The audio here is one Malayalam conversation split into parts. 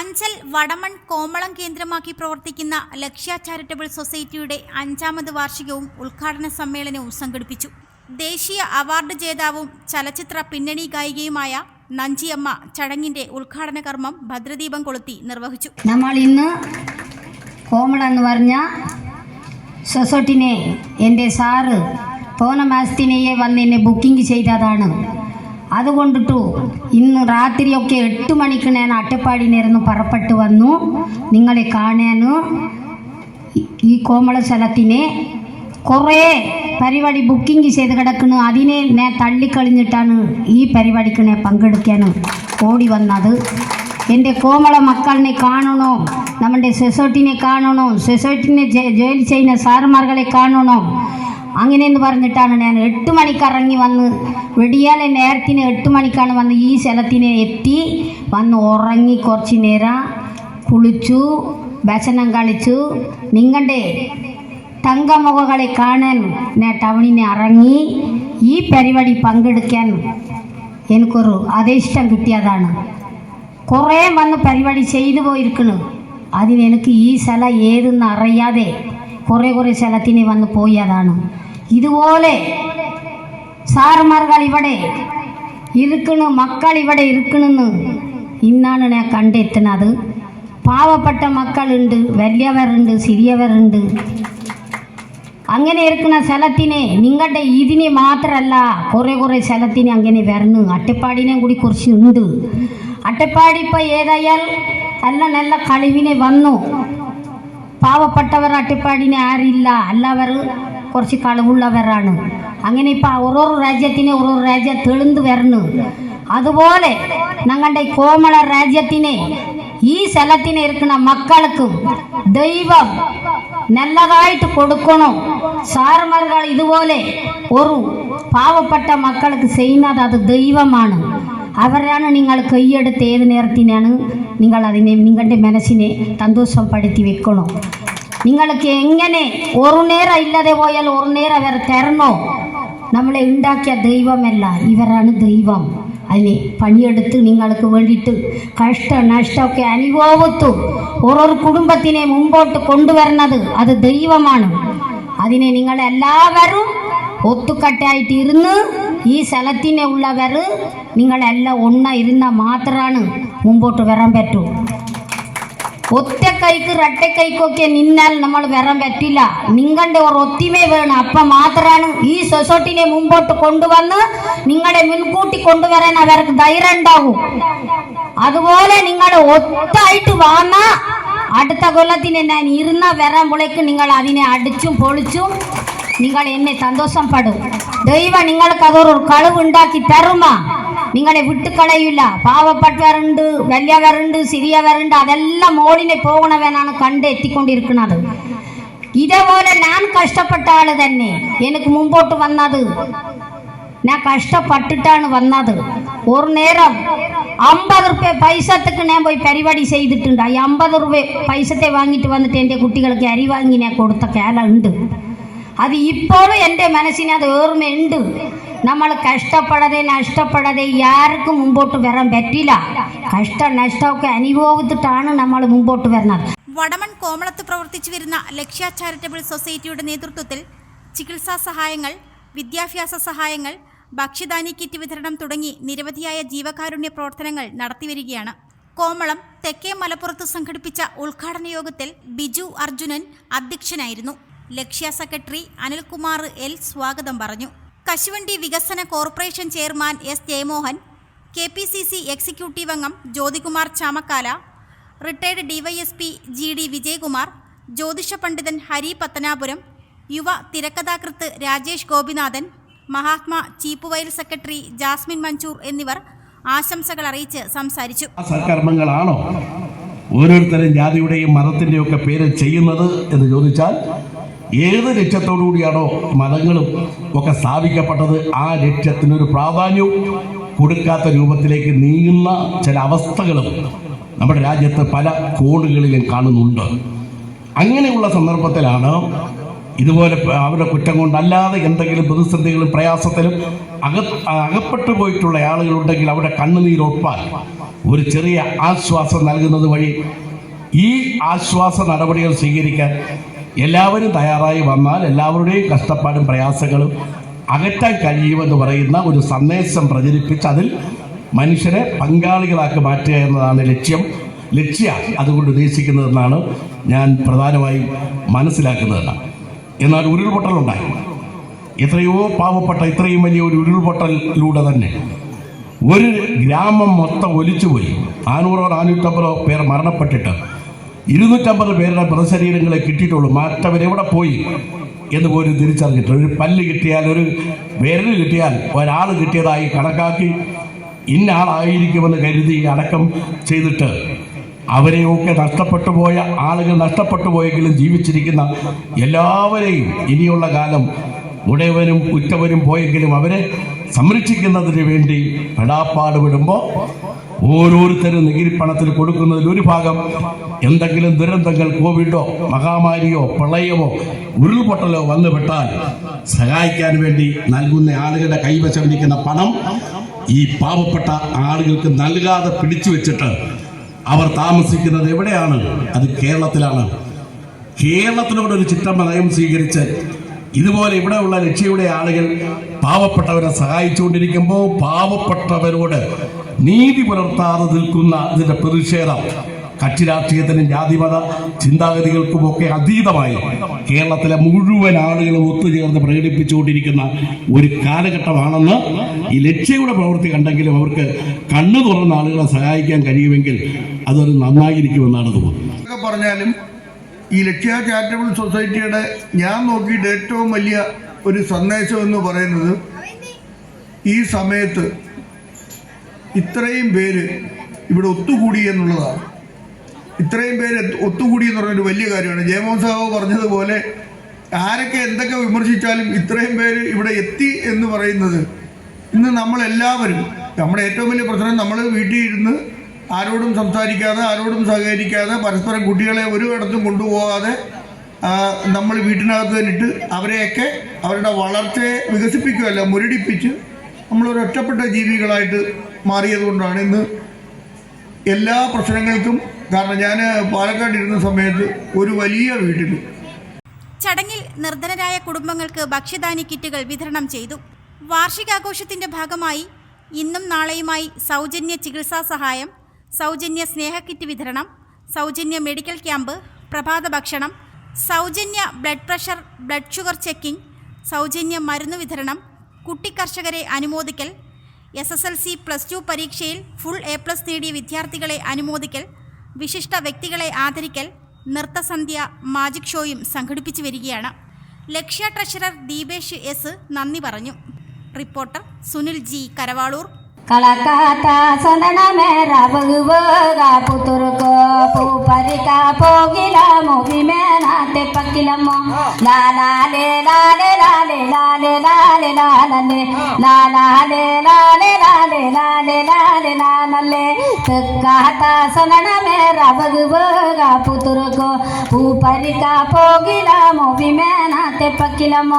അഞ്ചൽ വടമൺ കോമളം കേന്ദ്രമാക്കി പ്രവർത്തിക്കുന്ന ലക്ഷ്യ ചാരിറ്റബിൾ സൊസൈറ്റിയുടെ അഞ്ചാമത് വാർഷികവും ഉദ്ഘാടന സമ്മേളനവും സംഘടിപ്പിച്ചു. ദേശീയ അവാർഡ് ജേതാവും ചലച്ചിത്ര പിന്നണി ഗായികയുമായ നഞ്ചിയമ്മ ചടങ്ങിന്റെ ഉദ്ഘാടന കർമ്മം ഭദ്രദീപം കൊളുത്തി നിർവഹിച്ചു. നമ്മൾ ഇന്ന് കോമളം എന്ന് പറഞ്ഞ സൊസൈറ്റിനെ എന്റെ സാറ് പോന്ന മാസത്തിനെയെ വന്ന് എന്നെ ബുക്കിംഗ് ചെയ്തതാണ്. അതുകൊണ്ടിട്ടു ഇന്ന് രാത്രിയൊക്കെ എട്ട് മണിക്ക് ഞാൻ അട്ടപ്പാടിനിരുന്ന് പുറപ്പെട്ടു വന്നു. നിങ്ങളെ കാണാനും ഈ- ഈ കോമള സ്ഥലത്തിനെ കുറേ പരിപാടി ബുക്കിംഗ് ചെയ്ത് കിടക്കുന്നു. അതിനെ ഞാൻ തള്ളിക്കളഞ്ഞിട്ടാണ് ഈ പരിപാടിക്ക് ഞാൻ പങ്കെടുക്കാൻ ഓടി വന്നത്. എന്റെ കോമള മക്കളിനെ കാണണോ? നമ്മുടെ സൊസൈറ്റിനെ കാണണോ? സൊസൈറ്റിനെ ജോലി ചെയ്യുന്ന സാറുമാർകളെ കാണണോ? അങ്ങനെയെന്ന് പറഞ്ഞിട്ടാണ് ഞാൻ എട്ട് മണിക്ക് ഇറങ്ങി വന്ന് വെടിയാലെ നേരത്തിന് എട്ട് മണിക്കാണ് വന്ന് ഈ സ്ഥലത്തിനെ എത്തി. വന്ന് ഉറങ്ങി കുറച്ച് നേരം കുളിച്ചു ഭക്ഷണം കളിച്ചു നിങ്ങളുടെ തങ്കമുഖകളെ കാണാൻ ഞാൻ ടൗണിനെ ഇറങ്ങി. ഈ പരിപാടി പങ്കെടുക്കാൻ എനിക്കൊരു അതിഷ്ടം കിട്ടിയതാണ്. കുറേ വന്ന് പരിപാടി ചെയ്തു പോയിരിക്കണു അതിന് എനിക്ക് ഈ സ്ഥലം ഏതെന്ന് അറിയാതെ കുറേ കുറേ സ്ഥലത്തിന് വന്ന് പോയതാണ് ഇതുപോലെ സാറുമാർകൾ ഇവിടെ ഇരിക്കണു മക്കൾ ഇവിടെ ഇരിക്കണെന്ന് ഇന്നാണ് ഞാൻ കണ്ടെത്തുന്നത്. പാവപ്പെട്ട മക്കളുണ്ട് വലിയവരുണ്ട് സിറിയവരുണ്ട്. അങ്ങനെ ഇരിക്കുന്ന സ്ഥലത്തിനെ നിങ്ങളുടെ ഇതിനെ മാത്രമല്ല കുറേ കുറേ സ്ഥലത്തിന് അങ്ങനെ വരണം. അട്ടപ്പാടിനെ കൂടി കുറച്ച് ഉണ്ട്. അട്ടപ്പാടി ഇപ്പോൾ ഏതായാൽ നല്ല നല്ല കളിവിനെ വന്നു പാവപ്പെട്ടവർ അട്ടപ്പാടിനെ ആരില്ല എല്ലാവർ കുറച്ച് കളവുള്ളവരാണ് അങ്ങനെ ഇപ്പം ഓരോരോ രാജ്യത്തിനെ ഓരോരോ രാജ്യം തെളിந்து വരണം. അതുപോലെ ഞങ്ങളുടെ കോമള രാജ്യത്തിനെ ഈ സ്ഥലത്തിന് ഇരിക്കുന്ന മക്കൾക്കും ദൈവം നല്ലതായിട്ട് കൊടുക്കണം? സാറുമാർകൾ ഇതുപോലെ ഒരു പാവപ്പെട്ട മക്കൾക്ക് ചെയ്യുന്നത് അത് ദൈവമാണ്. അവരാണ് നിങ്ങൾ കൈയെടുത്ത് ഏത് നേരത്തിനാണ് നിങ്ങൾ അതിനെ നിങ്ങളുടെ മനസ്സിനെ സന്തോഷപ്പെടുത്തി വെക്കണോ? നിങ്ങൾക്ക് എങ്ങനെ ഒരു നേരം ഇല്ലാതെ പോയാൽ ഒരു നേരം അവർ തരണോ? നമ്മളെ ഉണ്ടാക്കിയ ദൈവമല്ല ഇവരാണ് ദൈവം. അതിനെ പണിയെടുത്ത് നിങ്ങൾക്ക് വേണ്ടിയിട്ട് കഷ്ട നഷ്ടമൊക്കെ അനുഭവത്തു ഓരോ കുടുംബത്തിനെ മുമ്പോട്ട് കൊണ്ടുവരുന്നത് അത് ദൈവമാണ്. അതിനെ നിങ്ങളെല്ലാവരും ഒത്തുകട്ടായിട്ട് ഇരുന്ന് ഈ സ്ഥലത്തിനെ ഉള്ളവർ നിങ്ങളെല്ലാം ഒന്ന ഇരുന്നാൽ മാത്രമാണ് മുമ്പോട്ട് വരാൻ പറ്റൂ. ഒറ്റ കൈക്ക് രട്ട കൈക്കൊക്കെ നിന്നാൽ നമ്മൾ വരാൻ പറ്റില്ല. നിങ്ങളുടെ ഒരു ഒത്തിമ വേണം. അപ്പം മാത്രമാണ് ഈ സൊസൈറ്റിനെ മുമ്പോട്ട് കൊണ്ടുവന്ന് നിങ്ങളെ മുൻകൂട്ടി കൊണ്ടുവരാൻ അവർക്ക് ധൈര്യം ഉണ്ടാവും. അതുപോലെ നിങ്ങൾ ഒത്തായിട്ട് വന്ന അടുത്ത കൊല്ലത്തിന് ഞാൻ ഇരുന്ന വരാമ്പോഴേക്ക് നിങ്ങൾ അതിനെ അടിച്ചും പൊളിച്ചും നിങ്ങൾ എന്നെ സന്തോഷപ്പെടും. ദൈവം നിങ്ങൾക്ക് അതൊരു കളവുണ്ടാക്കി തരുമ? നിങ്ങളെ വിട്ടുകളയില്ല പാവപ്പെട്ടവരുണ്ട് വലിയവരുണ്ട് സിറിയവരുണ്ട് അതെല്ലാം മോളിനെ പോകണവനാണ് കണ്ട് എത്തിക്കൊണ്ടിരിക്കുന്നത്. ഇതേപോലെ ഞാൻ കഷ്ടപ്പെട്ട ആൾ തന്നെ. എനിക്ക് മുമ്പോട്ട് വന്നത് ഞാൻ കഷ്ടപ്പെട്ടിട്ടാണ് വന്നത്. ഒരു നേരം അമ്പത് റുപ്യ പൈസത്തേക്ക് ഞാൻ പോയി പരിപാടി ചെയ്തിട്ടുണ്ട്. ഈ അമ്പത് റുപ്യ പൈസത്തെ വാങ്ങിയിട്ട് വന്നിട്ട് എന്റെ കുട്ടികൾക്ക് അരി വാങ്ങി ഞാൻ കൊടുത്ത കാലം ഉണ്ട്. അത് ഇപ്പോഴും എന്റെ മനസ്സിന് അത് ഓർമ്മയുണ്ട്. നമ്മൾ കഷ്ടപ്പെടാതെ നഷ്ടപ്പെടാതെ ആർക്കും മുമ്പോട്ട് വരാൻ പറ്റില്ല. കഷ്ട നഷ്ടമൊക്കെ അനുഭവത്തിട്ടാണ് നമ്മൾ മുമ്പോട്ട് വരുന്നത്. വടമൺ കോമളത്ത് പ്രവർത്തിച്ചു വരുന്ന ലക്ഷ്യ ചാരിറ്റബിൾ സൊസൈറ്റിയുടെ നേതൃത്വത്തിൽ ചികിത്സാ സഹായങ്ങൾ വിദ്യാഭ്യാസ സഹായങ്ങൾ ഭക്ഷ്യധാന്യ കിറ്റ് വിതരണം തുടങ്ങി നിരവധിയായ ജീവകാരുണ്യ പ്രവർത്തനങ്ങൾ നടത്തിവരികയാണ് കോമളം തെക്കേ മലപ്പുറത്ത് സംഘടിപ്പിച്ച ഉദ്ഘാടന യോഗത്തിൽ ബിജു അർജുനൻ അധ്യക്ഷനായിരുന്നു. ലക്ഷ്യ സെക്രട്ടറി അനിൽകുമാർ എൽ സ്വാഗതം പറഞ്ഞു. കശുവണ്ടി വികസന corporation chairman S Jayamohan K P C C executive അംഗം Jyothikumar Chamakkala retired DYSP G D Vijayakumar ജ്യോതിഷ പണ്ഡിതൻ ഹരി പത്തനാപുരം യുവ തിരക്കഥാകൃത്ത് രാജേഷ് ഗോപിനാഥൻ മഹാത്മാ ചീപ്പുവയൽ സെക്രട്ടറി ജാസ്മിൻ മഞ്ചൂർ എന്നിവർ ആശംസകൾ അറിയിച്ച് സംസാരിച്ചു. സൽക്കർമ്മങ്ങളാണോ? ഓരോരുത്തരും ജാതിയുടെയും മതത്തിന്റെയും ഒക്കെ പേര് ചെയ്യുന്നത് എന്ന് ചോദിച്ചാൽ ഏത് ലക്ഷ്യത്തോടു കൂടിയാണോ മതങ്ങളും ഒക്കെ സ്ഥാപിക്കപ്പെട്ടത് ആ ലക്ഷ്യത്തിനൊരു പ്രാധാന്യവും കൊടുക്കാത്ത രൂപത്തിലേക്ക് നീങ്ങുന്ന ചില അവസ്ഥകളും നമ്മുടെ രാജ്യത്ത് പല കോണുകളിലും കാണുന്നുണ്ട്. അങ്ങനെയുള്ള സന്ദർഭത്തിലാണ് ഇതുപോലെ അവരുടെ കുറ്റം കൊണ്ടല്ലാതെ എന്തെങ്കിലും പ്രതിസന്ധികളും പ്രയാസത്തിലും അക അകപ്പെട്ടു പോയിട്ടുള്ള ആളുകളുണ്ടെങ്കിൽ അവരുടെ കണ്ണുനീരൊപ്പാൽ ഒരു ചെറിയ ആശ്വാസം നൽകുന്നത് വഴി ഈ ആശ്വാസ നടപടികൾ സ്വീകരിക്കാൻ എല്ലാവരും തയ്യാറായി വന്നാൽ എല്ലാവരുടെയും കഷ്ടപ്പാടും പ്രയാസങ്ങളും അകറ്റാൻ കഴിയുമെന്ന് പറയുന്ന ഒരു സന്ദേശം പ്രചരിപ്പിച്ച് അതിൽ മനുഷ്യരെ പങ്കാളികളാക്കി മാറ്റുക എന്നതാണ് ലക്ഷ്യം. ലക്ഷ്യ അതുകൊണ്ട് ഉദ്ദേശിക്കുന്നതെന്നാണ് ഞാൻ പ്രധാനമായും മനസ്സിലാക്കുന്നത് എന്നാൽ ഉരുൾപൊട്ടലുണ്ടായി. എത്രയോ പാവപ്പെട്ട ഇത്രയും വലിയ ഒരു ഉരുൾപൊട്ടലിലൂടെ തന്നെ ഒരു ഗ്രാമം മൊത്തം ഒലിച്ചുപോയി. നാനൂറോ നാനൂറ്റമ്പതോ പേർ മരണപ്പെട്ടിട്ട് ഇരുന്നൂറ്റമ്പത് പേരുടെ മൃതശരീരങ്ങളെ കിട്ടിയിട്ടുള്ളൂ. മറ്റവരെവിടെ പോയി എന്ന് പോലും തിരിച്ചറിഞ്ഞിട്ട് ഒരു പല്ല് കിട്ടിയാൽ ഒരു വിരൽ കിട്ടിയാൽ ഒരാൾ കിട്ടിയതായി കണക്കാക്കി ഇന്ന ആളായിരിക്കുമെന്ന് കരുതി അടക്കം ചെയ്തിട്ട് അവരെയൊക്കെ നഷ്ടപ്പെട്ടു പോയ ആളുകൾ നഷ്ടപ്പെട്ടു പോയെങ്കിലും ജീവിച്ചിരിക്കുന്ന എല്ലാവരെയും ഇനിയുള്ള കാലം ഉടയവനും ഉറ്റവരും പോയെങ്കിലും അവരെ സംരക്ഷിക്കുന്നതിന് വേണ്ടി പെടാപ്പാട് വിടുമ്പോൾ ഓരോരുത്തരും നികുതിപ്പണത്തിൽ കൊടുക്കുന്നതിൽ ഒരു ഭാഗം എന്തെങ്കിലും ദുരന്തങ്ങൾ കോവിഡോ മഹാമാരിയോ പ്രളയമോ ഉരുൾപൊട്ടലോ വന്നുപെട്ടാൽ സഹായിക്കാൻ വേണ്ടി നൽകുന്ന ആളുകളുടെ കൈവശമിരിക്കുന്ന പണം ഈ പാവപ്പെട്ട ആളുകൾക്ക് നൽകാതെ പിടിച്ചു വെച്ചിട്ട് അവർ താമസിക്കുന്നത് എവിടെയാണ്? അത് കേരളത്തിലാണ്. കേരളത്തിനോടൊരു ഒരു ചിട്ട നയം സ്വീകരിച്ച് ഇതുപോലെ ഇവിടെ ഇവിടെയുള്ള ലക്ഷ്യയുടെ ആളുകൾ പാവപ്പെട്ടവരെ സഹായിച്ചുകൊണ്ടിരിക്കുമ്പോൾ പാവപ്പെട്ടവരോട് നീതി പുലർത്താതെ നിൽക്കുന്ന ഇതിന്റെ പ്രതിഷേധം. കക്ഷി രാഷ്ട്രീയത്തിനും ജാതിമത ചിന്താഗതികൾക്കുമൊക്കെ അതീതമായി കേരളത്തിലെ മുഴുവൻ ആളുകളും ഒത്തുചേർന്ന് പ്രകടിപ്പിച്ചുകൊണ്ടിരിക്കുന്ന ഒരു കാലഘട്ടമാണെന്ന് ഈ ലക്ഷ്യയുടെ പ്രവൃത്തി കണ്ടെങ്കിലും അവർക്ക് കണ്ണു തുറന്ന ആളുകളെ സഹായിക്കാൻ കഴിയുമെങ്കിൽ അതൊരു നന്നായിരിക്കുമെന്നാണ് തോന്നുന്നത്. പറഞ്ഞാലും ഈ ലക്ഷ്യ ചാരിറ്റബിൾ സൊസൈറ്റിയുടെ ഞാൻ നോക്കിയിട്ട് ഏറ്റവും വലിയ ഒരു സന്ദേശം എന്ന് പറയുന്നത് ഈ സമയത്ത് ഇത്രയും പേര് ഇവിടെ ഒത്തുകൂടി എന്നുള്ളതാണ്. ഇത്രയും പേര് ഒത്തുകൂടി എന്ന് പറഞ്ഞൊരു വലിയ കാര്യമാണ്. ജയമോഹൻ സാഹു പറഞ്ഞതുപോലെ ആരൊക്കെ എന്തൊക്കെ വിമർശിച്ചാലും ഇത്രയും പേര് ഇവിടെ എത്തി എന്ന് പറയുന്നത് ഇന്ന് നമ്മളെല്ലാവരും നമ്മുടെ ഏറ്റവും വലിയ പ്രശ്നം നമ്മൾ വീട്ടിൽ ഇരുന്ന് ആരോടും സംസാരിക്കാതെ ആരോടും സഹകരിക്കാതെ പരസ്പരം കുട്ടികളെ ഒരു ഇടത്തും കൊണ്ടുപോകാതെ നമ്മൾ വീട്ടിനകത്ത് തന്നിട്ട് അവരെയൊക്കെ അവരുടെ വളർച്ചയെ വികസിപ്പിക്കുകയല്ല മുരടിപ്പിച്ച് നമ്മളൊരു ഒറ്റപ്പെട്ട ജീവികളായിട്ട് മാറിയതുകൊണ്ടാണ് ഇന്ന് എല്ലാ പ്രശ്നങ്ങൾക്കും കാരണം ഞാൻ പാലക്കാട് ഇരുന്ന സമയത്ത് ഒരു വലിയ വീട്ടിൽ ചടങ്ങിൽ നിർധനരായ കുടുംബങ്ങൾക്ക് ഭക്ഷ്യധാന്യ കിറ്റുകൾ വിതരണം ചെയ്തു. വാർഷികാഘോഷത്തിന്റെ ഭാഗമായി ഇന്നും നാളെയുമായി സൗജന്യ ചികിത്സാ സഹായം സൗജന്യ സ്നേഹക്കിറ്റ് വിതരണം സൗജന്യ മെഡിക്കൽ ക്യാമ്പ് പ്രഭാത ഭക്ഷണം സൗജന്യ blood pressure blood sugar checking സൗജന്യ മരുന്ന് വിതരണം കുട്ടിക്കർഷകരെ അനുമോദിക്കൽ S S L C plus two പരീക്ഷയിൽ ഫുൾ എ പ്ലസ് നേടിയ വിദ്യാർത്ഥികളെ അനുമോദിക്കൽ വിശിഷ്ട വ്യക്തികളെ ആദരിക്കൽ നൃത്തസന്ധ്യ മാജിക് ഷോയും സംഘടിപ്പിച്ചു വരികയാണ്. ലക്ഷ്യ ട്രഷറർ ദീപേഷ് എസ് നന്ദി പറഞ്ഞു. Reporter Sunil G Karavaloor. ಕಳಕಾಟ ಸದನ ಮೇರ ಬಗುವಾಗ ಪುತುರುಕೋ ಪೂಪರಿಕ ಪೋಗಿಲ ಮುಗಿ ಮೇನಾತೆ ಪಕ್ಕಿಲಮ್ಮ ಲಾಲಾಲೆ ಲಾಲೆ ಲಾಲೆ ಲಾಲೆ ಲಾಲೆ ಲಾಲಲೆ ಲಾಲಾಲೆ ಲಾಲೆ ಲಾಲೆ ಲಾಲೆ ಲಾಲೆ ಲಾಲಲೆ ಕಕ್ಕಾಟ ಸದನ ಮೇರ ಬಗುವಾಗ ಪುತುರುಕೋ ಪೂಪರಿಕ ಪೋಗಿಲ ಮುಗಿ ಮೇನಾತೆ ಪಕ್ಕಿಲಮ್ಮ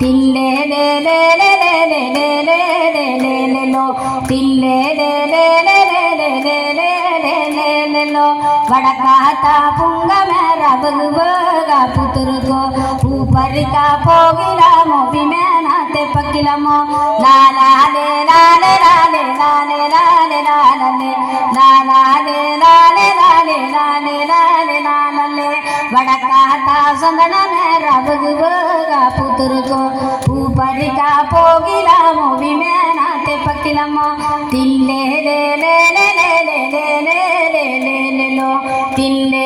ತಿಲ್ಲೆ ಲೇ ಲೇ ಲೇ ಲೇ ಲೇ ಲೇ ಲೇ ಲೇ ಲೇ ಲೇ ಲೋ ತಿಲ್ಲೆ ಲೇ ಲೇ ಲೇ ಲೇ ಲೇ ಲೇ ಲೇ ಲೇ ಲೇ ಲೇ ಲೋ వడకాత పుంగ మేర బగువగ పుతురుగో ఊపరిక పోగిలమో విమేనాతే తెప్పకిలము నానాలే నానే నానే నానే నానే నానలే నానాలే నానే నానే నానే నానే నానలే వడకాత సందనమే రఘువుగా పుతురుకు ఊపరిక పోగిలము విమేనా తెప్పకిలము తిల్లే లే లే లే లే లే లే లే లే లో తిల్లే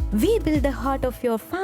we build the heart of your family